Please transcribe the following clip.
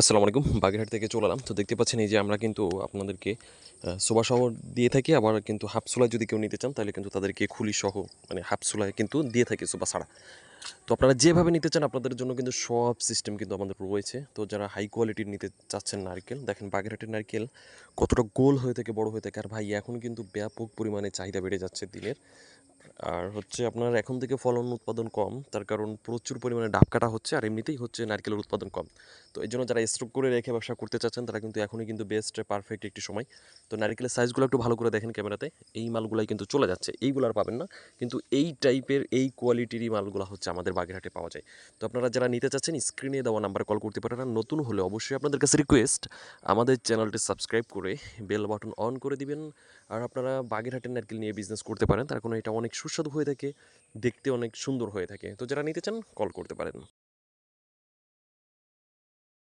আসসালামু আলাইকুম, বাগেরহাট থেকে চলে এলাম। তো দেখতে পাচ্ছেন এই যে আমরা কিন্তু আপনাদেরকে সোবা সহ দিয়ে থাকি, আবার কিন্তু হাফ সোলায় যদি কেউ নিতে চান, তাহলে কিন্তু তাদেরকে খুলি সহ মানে হাফ সোলায় কিন্তু দিয়ে থাকি সোবা ছাড়া। তো আপনারা যেভাবে নিতে চান, আপনাদের জন্য কিন্তু সব সিস্টেম কিন্তু আমাদের রয়েছে। তো যারা হাই কোয়ালিটির নিতে চাচ্ছেন নারকেল, দেখেন বাগেরহাটের নারকেল কতটা গোল হয়ে থাকে, বড় হয়ে থাকে। আর ভাই, এখন কিন্তু ব্যাপক পরিমাণে চাহিদা বেড়ে যাচ্ছে দিনের আর হচ্ছে আপনার এখন থেকে ফলন উৎপাদন কম, তার কারণ প্রচুর পরিমাণে ডাব কাটা হচ্ছে আর এমনিতেই হচ্ছে নারকেলের উৎপাদন কম। তো এই জন্য যারা স্টক করে রেখে ব্যবসা করতে চাচ্ছেন, তারা কিন্তু এখনই কিন্তু বেস্ট পারফেক্ট একটি সময়। তো নারকেলের সাইজগুলো একটু ভালো করে দেখেন ক্যামেরাতে, এই মালগুলাই কিন্তু চলে যাচ্ছে, এইগুলো আর পাবেন না। কিন্তু এই টাইপের এই কোয়ালিটিরই মালগুলো হচ্ছে আমাদের বাগেরহাটে পাওয়া যায়। তো আপনারা যারা নিতে চাচ্ছেন স্ক্রিনে দেওয়া নাম্বারে কল করতে পারেন। আর নতুন হলে অবশ্যই আপনাদের কাছে রিকোয়েস্ট আমাদের চ্যানেলটি সাবস্ক্রাইব করে বেল বাটন অন করে দিবেন। আর আপনারা বাগেরহাটের নারকেল নিয়ে বিজনেস করতে পারেন, তার কারণ এটা অনেক সুস্বাদু হয়ে থাকে, দেখতে অনেক সুন্দর হয়ে থাকে। তো যারা নিতে চান কল করতে পারেন।